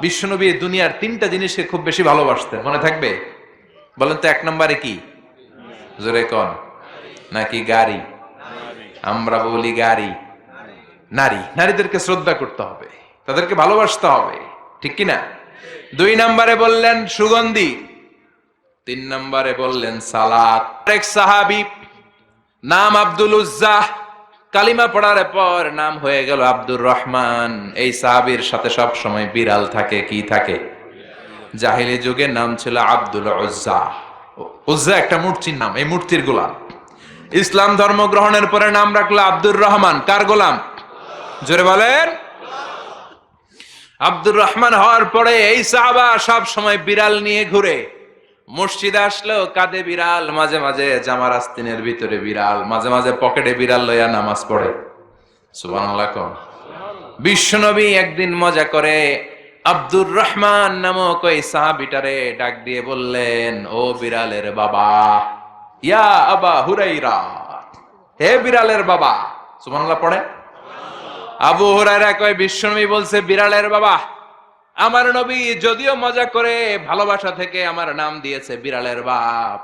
বিশ্বনবী দুনিয়ার তিনটা জিনিসকে খুব বেশি ভালোবাসতেন। মনে থাকবে? বলেন তো এক নম্বরে কি? জোরে কন। নাকি গাড়ি? আমরা বলি গাড়ি। নারী। নারীদেরকে শ্রদ্ধা করতে হবে। তাদেরকে ভালোবাসতে হবে। ঠিক কি না দুই নম্বরে বললেন সুগন্ধি। তিন নম্বরে বললেন এক সাহাবি, নাম আব্দুল উজ্জাহ। কালিমা পড়ার পর নাম হয়ে গেল আব্দুর রহমান। এই সাহাবীর সাথে সব সময় বিড়াল থাকে, কি থাকে? জাহিলি যুগে নাম ছিল আব্দুল উজ্জা। উজ্জা একটা মূর্তির নাম, এই মূর্তির গোলাম। ইসলাম ধর্ম গ্রহণের পরে নাম রাখল আব্দুর রহমান। কার গোলাম? জোরে বলেন। আব্দুর রহমান হওয়ার পরে এই সাহাবা সব সময় বিড়াল নিয়ে ঘুরে। মসজিদে আসলেও কাঁধে বিড়াল, মাঝে মাঝে জামার আস্তিনের ভিতরে বিড়াল, মাঝে মাঝে পকেটে বিড়াল লইয়া নামাজ পড়ে। বিশ্বনবী একদিন মজা করে আব্দুর রহমান নামক ওই সাহাবিটারে ডাক দিয়ে বললেন, ও বিড়ালের বাবা, ইয়া আবা হুরাইরা, হে বিড়ালের বাবা। সুবহানাল্লাহ পড়ে। আবু হুরায়রা কয়, বিশ্বনবী বলছে, বিড়ালের বাবা আমার নবী যদিও মজা করে ভালোবাসা থেকে আমার নাম দিয়েছে বিড়ালের বাপ।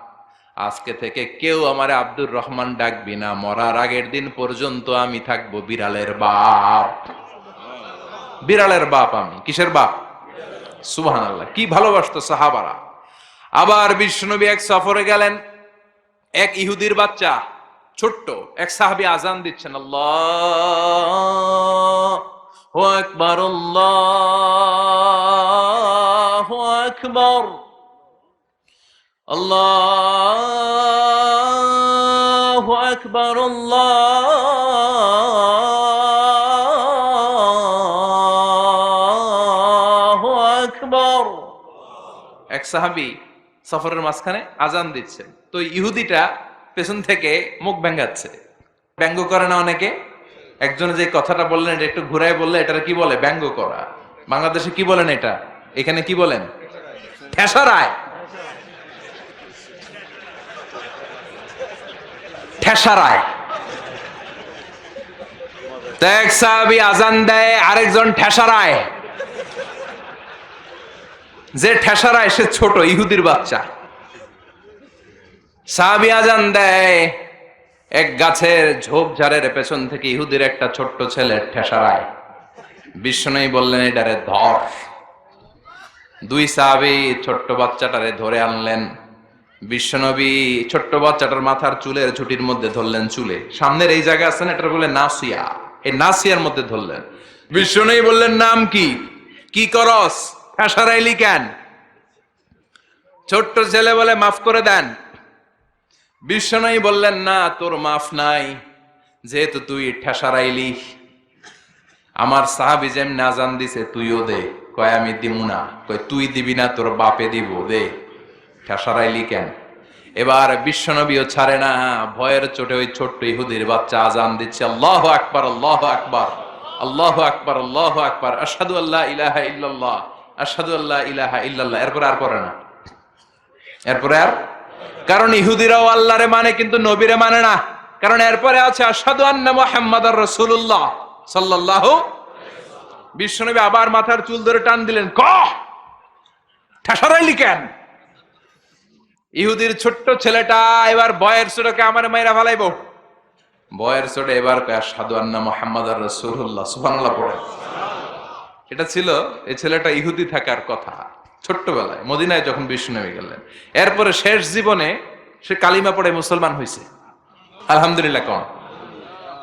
আজকে থেকে কেউ আমার আব্দুর রহমান ডাকবি না, মরার আগের দিন পর্যন্ত আমি থাকব বিড়ালের বাপ। বিড়ালের বাপ আমি, কিসের বাপ? সুবহান আল্লাহ কি ভালোবাসতো সাহাবারা। আবার বিষ্ণুনবী এক সফরে গেলেন, এক ইহুদির বাচ্চা, ছোট্ট, এক সাহাবি আজান দিচ্ছেন, আল্লাহ। আকবর আকবর আল্লাহ আকবর আকবর এক সাহাবি সফরের মাঝখানে আজান দিচ্ছেন। তো ইহুদিটা পেছন থেকে মুখ ব্যাঙ্গাচ্ছে ব্যঙ্গ করে না অনেকে। একজন যে কথাটা বললেন, এটা একটু ঘুরায় বললে এটা কি বলে? ব্যঙ্গ করা। বাংলাদেশে কি বলেন এটা? এখানে কি বলেন? ঠেসারায়। ঠেসারায়। আজান দেয়, আরেকজন ঠেসারায়। যে ঠেসারায়, সে ছোট, ইহুদির বাচ্চা। সাহাবি আজান দেয় এক গাছের ঝোপঝাড়ের পেছন থেকে ইহুদির একটা ছোট্ট ছেলে ঠেসারায় বিষ্ণুই বললেন, এটারে ধর। দুই সাহাবি ছোট্ট বাচ্চাটারে ধরে আনলেন। বিশ্বনবী ছোট্ট বাচ্চাটার মাথার চুলের ঝুটির মধ্যে ধরলেন চুলে। সামনের এই জায়গা আছে না এটা বলে নাসিয়া। এই নাসিয়ার মধ্যে ধরলেন। বিশ্বনবী বললেন, নাম কি? কি করস? ঠেসারাইলি কেন ছোট্ট ছেলে বলে, মাফ করে দেন। বিশ্বনবী বললেন, না, তোর মাফ নাই, যেহেতু তুই ঠেসারাইলি। আমার সাহাবি যেম নাজান দিছে, তুইও দে। কয়, আমি দিমু না। কয়, তুই দিবি না, তোর বাপে দিব, দে। ঠেসারাইলি কেন? এবার বিশ্বনবীও ছাড়ে না, ভয়ের চোটে ওই ছোট্ট ইহুদির বাচ্চা আজান দিচ্ছে, আল্লাহ আকবার আল্লাহ আকবার আল্লাহ আকবার আল্লাহ আকবার আসাদু আল্লাহ ইলাহা ইল্লাল্লাহ আসাদু আল্লাহ ইলাহা ইল্লাল্লাহ। এরপর আর পড়ে না। এরপরে আর কারণ ইহুদিরাও আল্লাহরে মানে কিন্তু নবীরে মানে না। কারণ এরপরে আছে রাসূলুল্লাহ সাল্লাল্লাহু বিশ্বনবী আবার মাথার চুল ধরে টান দিলেন কেন? ইহুদির ছোট্ট ছেলেটা এবার বয়ের ছোটকে আমার ফালাইব। বয়ের এবার সাধু আন্না রসুল্লাহ সুবহানাল্লাহ পড়ে। এটা ছিল, এই ছেলেটা ইহুদি থাকার কথা। ছোট্টবেলায়, মদিনায় যখন বিষ্ণু গেলেন। এরপরে শেষ জীবনে সে কালিমা পড়ে মুসলমান হয়েছে আলহামদুলিল্লাহ কম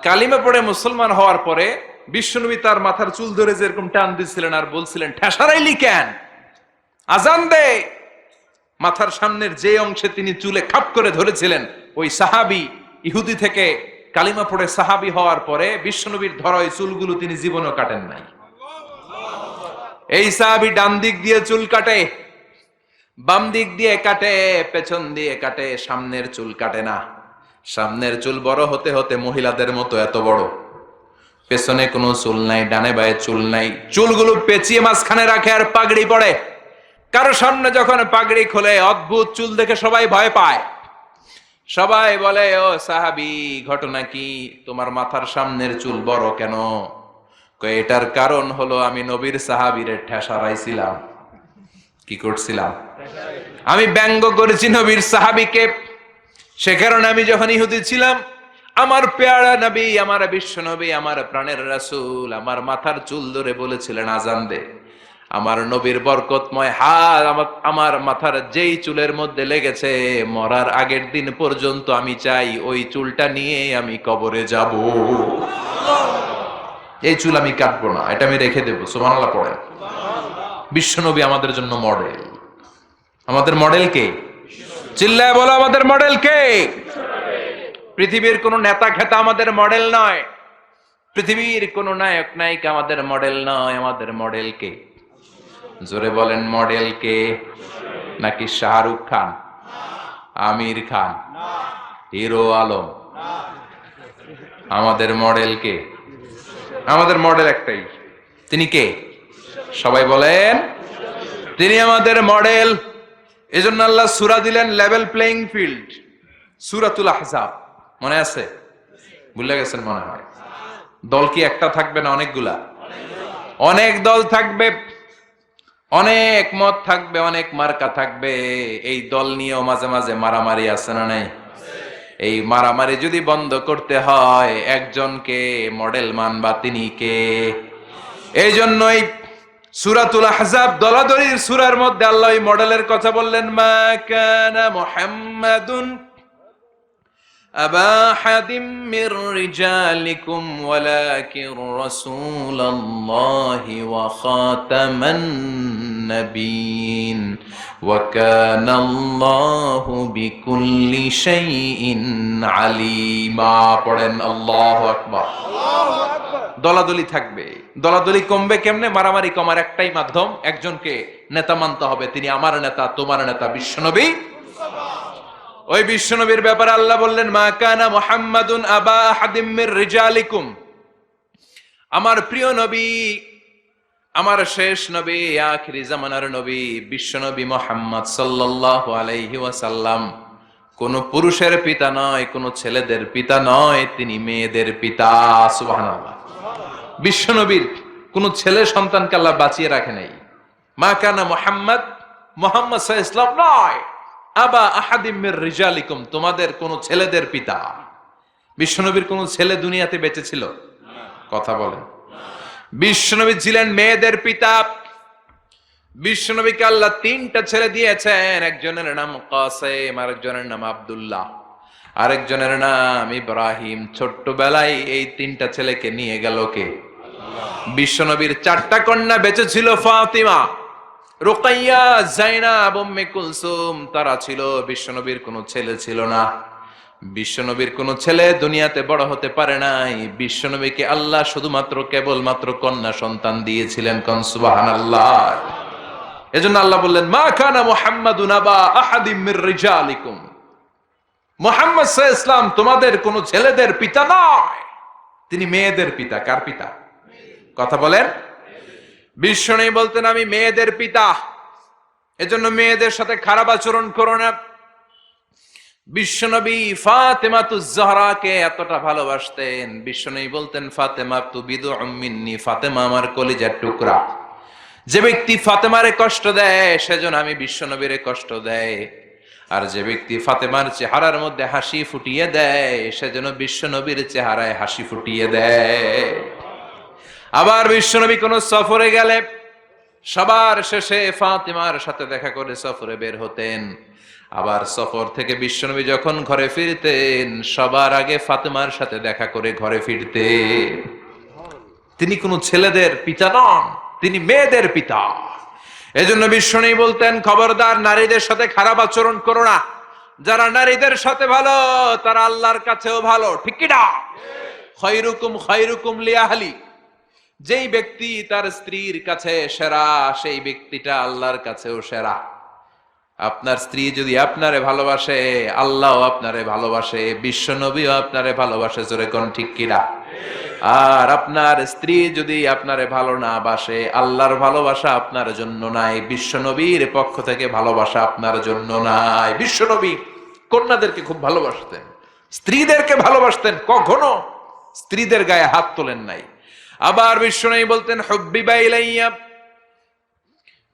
কালিমা পড়ে মুসলমান হওয়ার পরে বিশ্বনবী তার মাথার চুল ধরে যেরকম টান দিচ্ছিলেন আর বলছিলেন ঠেসারাইলি কেন আজান দে। মাথার সামনের যে অংশে তিনি চুলে খাপ করে ধরেছিলেন, ওই সাহাবি ইহুদি থেকে কালিমা পড়ে সাহাবি হওয়ার পরে বিশ্বনবীর ধরা ওই চুলগুলো তিনি জীবনও কাটেন নাই। এই সাহাবি ডান দিক দিয়ে চুল কাটে, বাম দিক দিয়ে কাটে, পেছন দিয়ে কাটে, সামনের চুল কাটে না। সামনের চুল বড় হতে হতে মহিলাদের মতো এত বড়। পেছনে কোনো চুল নাই, ডানে বায়ে চুল নাই। চুলগুলো পেঁচিয়ে মাঝখানে রাখে আর পাগড়ি পড়ে কারও সামনে যখন পাগড়ি খোলে, অদ্ভুত চুল দেখে সবাই ভয় পায়। সবাই বলে, ও সাহাবি, ঘটনা কি? তোমার মাথার সামনের চুল বড় কেন? এটার কারণ হলো আমি নবীর সাহাবীরে ঠেসারাইছিলাম কি করছিলাম? আমি ব্যঙ্গ করেছি নবীর সাহাবীকে। সে কারণে আমি যখন ইহুদি ছিলাম, আমার পেয়ারা নবী, আমার বিশ্ব নবী, আমার প্রাণের রাসুল, আমার মাথার চুল ধরে বলেছিলেন, আজান দে। আমার নবীর বরকতময় হাত আমার আমার মাথার যেই চুলের মধ্যে লেগেছে, মরার আগের দিন পর্যন্ত আমি চাই ওই চুলটা নিয়ে আমি কবরে যাব। এই চুল আমি কাটবো না, এটা আমি রেখে দেবো, সুবহানাল্লাহ পড়েন। বিশ্বনবী আমাদের জন্য মডেল আমাদের মডেল কে? চিল্লায় বলো, আমাদের মডেল কে? পৃথিবীর কোন নেতা খেতা আমাদের মডেল নয়। পৃথিবীর কোন নায়ক নায়িকা আমাদের মডেল নয়, আমাদের মডেল কে? জোরে বলেন মডেল কে? নাকি শাহরুখ খান? আমির খান? হিরো আলম? আমাদের মডেল কে? আমাদের মডেল একটাই। তিনি কে? সবাই বলেন, তিনি আমাদের মডেল। এজন্য আল্লাহ সুরা দিলেন লেভেল প্লেইং ফিল্ড সুরাতুল আহজাব। মনে আছে? ভুলে গেছেন মনে হয়। দল কি একটা থাকবে না অনেকগুলা? অনেক দল থাকবে, অনেক মত থাকবে, অনেক মার্কা থাকবে। এই দল নিয়েও মাঝে মাঝে মারামারি আছে না নাই? এই মারামারি যদি বন্ধ করতে হয়, একজনকে মডেল মানবা তিনি কে? এই জন্যই সুরাতুল হাজাব দলাদলির সুরার মধ্যে আল্লাহ মডেলের কথা বললেন, মা কানা মুহাম্মাদুন আবা হাদিম মির রিজালিকুম ওয়ালাকিন রাসূলুল্লাহি ওয়া খাতামান النبيين وكان الله بكل شيء عليما পড়েন আল্লাহু আকবার দলাদলি থাকবে দলাদলি কমবে কেমনে মারামারি কমার একটাই মাধ্যম একজনকে নেতা মানতে হবে তিনি আমার নেতা তোমার নেতা বিশ্বনবী ওই বিশ্বনবীর ব্যাপারে আল্লাহ বললেন মা কানা মুহাম্মাদুন আবা আহাদিম মির রিজালিকুম আমার প্রিয় নবী আমার শেষ নবী, আখিরি জামানার নবী বিশ্বনবী মোহাম্মদ সাল্লাল্লাহু আলাইহি ওয়াসাল্লাম। কোন পুরুষের পিতা নয়, কোন ছেলেদের পিতা নয়, তিনি মেয়েদের পিতা বিশ্বনবীর কোন ছেলে সন্তানকে আল্লাহ বাঁচিয়ে রাখে নাই। মা কানা মোহাম্মদ মোহাম্মদ আলাইহি নয়। আবা আহাদিমের রিজালিকুম, তোমাদের কোন ছেলেদের পিতা। বিশ্বনবীর কোন ছেলে দুনিয়াতে বেঁচে ছিল? কথা বলেন। বিশ্বনবী ছিলেন মেয়েদের পিতা। বিশ্বনবীকে আল্লাহ তিনটা ছেলে দিয়েছেন, একজনের নাম কাসেম, আরেকজনের নাম আব্দুল্লাহ। আরেকজনের নাম ইব্রাহিম। ছোট্টবেলায় এই তিনটা ছেলেকে নিয়ে গেল কে? বিশ্বনবীর চারটা কন্যা বেঁচে ছিল ফাতিমা, রোকাইয়া জাইনা উম্মে কুলসুম। তারা ছিল, বিশ্বনবীর কোনো ছেলে ছিল না। বিশ্বনবীর কোন ছেলে দুনিয়াতে বড় হতে পারে নাই। বিশ্বনবীকে আল্লাহ শুধুমাত্র কেবলমাত্র কন্যা সন্তান দিয়েছিলেন কনসুবাহান আল্লাহ এজন্য আল্লাহ বললেন, মা রিজালিকুম। মুহাম্মদ সাল্লাল্লাহু ইসলাম তোমাদের কোন ছেলেদের পিতা নয়। তিনি মেয়েদের পিতা, কার পিতা? কথা বলেন। বিশ্বনী বলতেন, আমি মেয়েদের পিতা। এজন্য মেয়েদের সাথে খারাপ আচরণ করো না। বিশ্বনবী ফাতেমা তু জহরাকে এতটা ভালোবাসতেন। বিশ্বনবী বলতেন, ফাতেমা তু বিদু মিন্নি, ফাতেমা আমার কলিজার টুকরা। যে ব্যক্তি ফাতেমারে কষ্ট দেয়, সেজন্য আমি বিশ্বনবীরে কষ্ট দেয় আর যে ব্যক্তি ফাতেমার চেহারার মধ্যে হাসি ফুটিয়ে দেয়, সেজন্য বিশ্বনবীর চেহারায় হাসি ফুটিয়ে দেয়। আবার বিশ্বনবী কোন সফরে গেলে সবার শেষে ফাতেমার সাথে দেখা করে সফরে বের হতেন। আবার সফর থেকে বিশ্বনবী যখন ঘরে ফিরতেন, সবার আগে ফাতেমার সাথে দেখা করে ঘরে ফিরতে তিনি কোনো ছেলেদের পিতা নন, তিনি মেয়েদের পিতা। এজন্য বিশ্বনবী বলতেন, খবরদার, নারীদের সাথে খারাপ আচরণ করো না। যারা নারীদের সাথে ভালো, তারা আল্লাহর কাছেও ভালো, ঠিক কিনা খৈরুকুম লিয়াহলি যেই ব্যক্তি তার স্ত্রীর কাছে সেরা, সেই ব্যক্তিটা আল্লাহর কাছেও সেরা। আপনার স্ত্রী যদি আপনারে ভালোবাসে, আল্লাহ আপনারে ভালোবাসে, বিশ্ব নবীও আপনারে ভালোবাসে, জোরে কোন ঠিক কিনা? আর আপনার স্ত্রী যদি আপনারে ভালো না বাসে, আল্লাহর ভালোবাসা আপনার জন্য নাই, বিশ্ব নবীর পক্ষ থেকে ভালোবাসা আপনার জন্য নাই। বিশ্ব নবী কন্যাদেরকে খুব ভালোবাসতেন, স্ত্রীদেরকে ভালোবাসতেন কখনো? স্ত্রীদের গায়ে হাত তোলেন নাই। আবার বিষ্ণু বলতেন হব্বিবা ইলাইয়া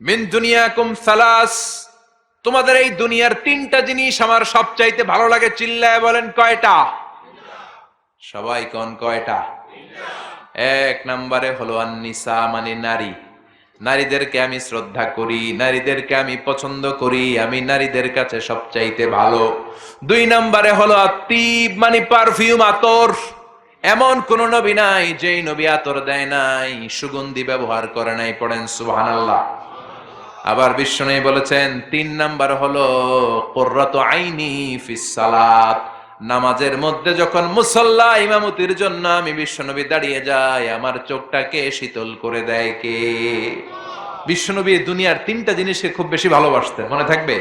মিন দুনিয়াকুম সালাস। তোমাদের এই দুনিয়ার তিনটা জিনিস আমার সবচাইতে ভালো লাগে, চিল্লায় বলেন কয়টা? সবাই কোন কয়টা? এক নম্বরে হলো আন্নিসা মানে নারী। নারীদেরকে আমি শ্রদ্ধা করি, নারীদেরকে আমি পছন্দ করি, আমি নারীদের কাছে সবচাইতে ভালো। দুই নম্বরে হলো আত্মীব মানে পারফিউম আতর। এমন কোন নবী নাই যেই নবী আতর দেয় নাই, সুগন্ধি ব্যবহার করে নাই, পড়েন সুবহানাল্লাহ। আবার বিষ্ণু বলেছেন, তিন নাম্বার হলো, কোর্রাত আইনি ফিস সালাত। নামাজের মধ্যে যখন মুসল্লা ইমামতির জন্য আমি বিশ্বনবী দাঁড়িয়ে যাই, আমার চোখটাকে শীতল করে দেয় কে? বিশ্বনবী দুনিয়ার তিনটা জিনিসকে খুব বেশি ভালোবাসতেন মনে থাকবে?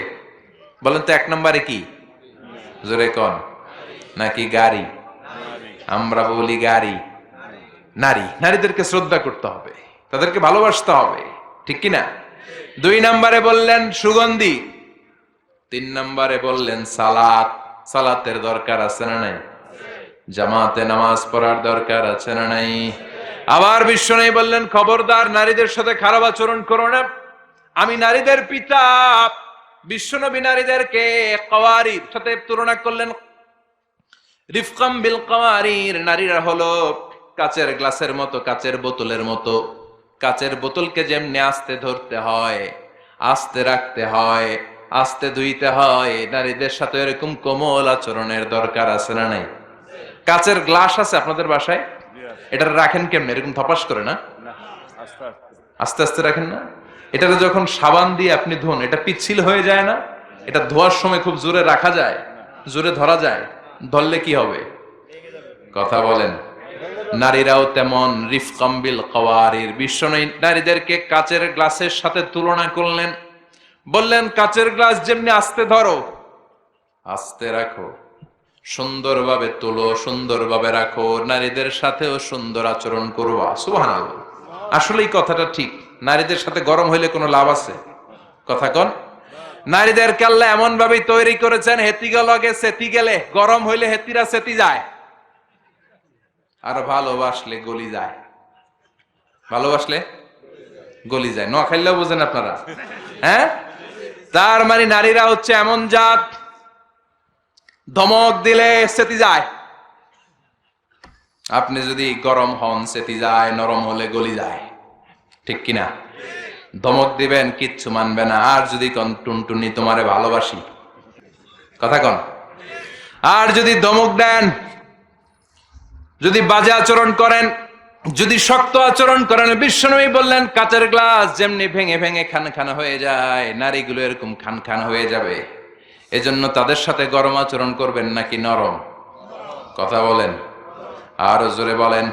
বলেন তো এক নম্বরে কি? জোরে কন। নাকি গাড়ি? আমরা বলি গাড়ি। নারী। নারীদেরকে শ্রদ্ধা করতে হবে, তাদেরকে ভালোবাসতে হবে, ঠিক কি না দুই নম্বরে বললেন সুগন্ধি, তিন নম্বরে বললেন সালাত। সালাতের দরকার আছে না নাই? জামাতে নামাজ পড়ার দরকার আছে না নাই? আবার বিশ্ব নেই বললেন, খবরদার নারীদের সাথে খারাপ আচরণ করো না। আমি নারীদের পিতা বিশ্বনবী নারীদেরকে কওয়ারির সাথে তুলনা করলেন। রিফকাম বিল কওয়ারির, নারীরা হলো কাচের গ্লাসের মতো, কাচের বোতলের মতো। কাচের বোতলকে যেমনি আস্তে ধরতে হয় আস্তে রাখতে হয় আস্তে ধুইতে হয় নারীদের সাথে এরকম কোমল আচরণের দরকার আছে না নাই? কাচের গ্লাস আছে আপনাদের বাসায়? এটা রাখেন কেমনে? এরকম থপাস করে না? আস্তে আস্তে। রাখেন না? এটা যখন সাবান দিয়ে আপনি ধুন এটা পিচ্ছিল হয়ে যায় না? এটা ধোয়ার সময় খুব জোরে রাখা যায়? জোরে ধরা যায়? ধরলে কি হবে? কথা বলেন। নারীরাও তেমন রিফকাম্বিল কওয়ারির বিশ্ব নারীদেরকে কাচের গ্লাসের সাথে তুলনা করলেন। বললেন, কাচের গ্লাস যেমনি আস্তে ধরো, আস্তে রাখো, সুন্দরভাবে তোলো, সুন্দরভাবে রাখো, নারীদের সাথেও সুন্দর আচরণ করবা সুবহানাল্লাহ। আসলে এই কথাটা ঠিক। নারীদের সাথে গরম হইলে কোনো লাভ আছে? কথা কন। নারীদের আল্লাহ এমন ভাবে তৈরি করেছেন, হেতি গলগে সেতি গেলে। গরম হইলে হেতিরা সেতি যায়। আর ভালোবাসলে গলি যায়। ভালোবাসলে গলি যায়। নোয়া খাইলেও বোঝেন আপনারা। হ্যাঁ? তার মানে নারীরা হচ্ছে এমন জাত, ধমক দিলে সেতি যায়। আপনি যদি গরম হন, সেতি যায়, নরম হলে গলি যায়। ঠিক কিনা? ধমক দিবেন, কিচ্ছু মানবে না। আর যদি কন, টুনটুনি তোমারে ভালোবাসি। কথা কন? আর যদি ধমক দেন যদি বাজে আচরণ করেন, যদি শক্ত আচরণ করেন, বিশ্বনবী বললেন, কাচের গ্লাস যেমনি ভেঙে ভেঙে খান খান হয়ে যায়, নারীগুলো এরকম খান খান হয়ে যাবে। এজন্য তাদের সাথে গরম আচরণ করবেন নাকি নরম? কথা বলেন। আরও জোরে বলেন।